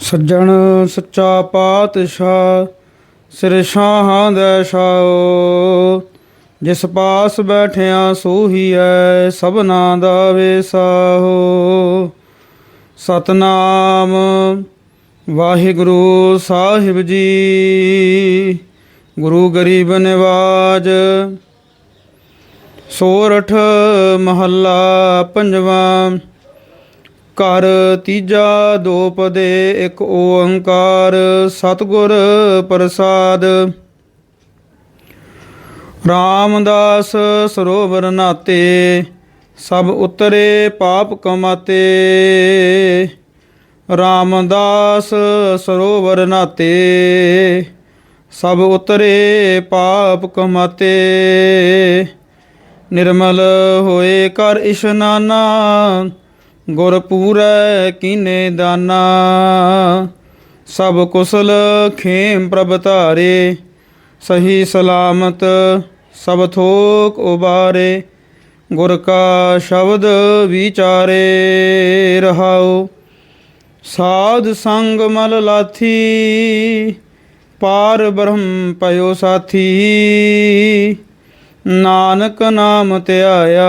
ਸੱਜਣ ਸੱਚਾ ਪਾਤਸ਼ਾਹ, ਸਿਰ ਸ਼ਾਹਾਂ ਦੇ ਸ਼ਾਓ ਜਿਸ ਪਾਸ ਬੈਠਿਆ ਸੋਹੀ ਐ, ਸਭਨਾ ਦਾ ਵੇਸਾਹੋ। ਸਤਨਾਮ ਵਾਹਿਗੁਰੂ ਸਾਹਿਬ ਜੀ, ਗੁਰੂ ਗਰੀਬ ਨਿਵਾਜ। ਸੋਰਠ ਮਹੱਲਾ ਪੰਜਵਾਂ ਘਰ ਤੀਜਾ ਦੋਪਦੇ ਇੱਕ ਓੰਕਾਰ ਸਤਿਗੁਰ ਪ੍ਰਸਾਦ। ਰਾਮਦਾਸ ਸਰੋਵਰ ਨਾਤੇ, ਸਭ ਉਤਰੇ ਪਾਪ ਕਮਾਤੇ। ਰਾਮਦਾਸ ਸਰੋਵਰ ਨਾਤੇ, ਸਭ ਉਤਰੇ ਪਾਪ ਕਮਾਤੇ। ਨਿਰਮਲ ਹੋਏ ਕਰ ਇਸ਼ਨਾਨਾ ਗੁਰ ਪੂਰੈ ਕੀਨੇ ਦਾਨਾ, ਸਭ ਕੁਸਲ ਖੇਮ ਪ੍ਰਭ ਧਾਰੇ, ਸਹੀ ਸਲਾਮਤ ਸਭ ਥੋਕ ਉਬਾਰੇ, ਗੁਰ ਕਾ ਸ਼ਬਦ ਵਿਚਾਰੇ ਰਹਾਓ ਸਾਧ ਸੰਗ ਮਲ ਲਾਥੀ, ਪਾਰ ਬ੍ਰਹਮ ਪਇਓ ਸਾਥੀ। ਨਾਨਕ ਨਾਮ ਧਿਆਇਆ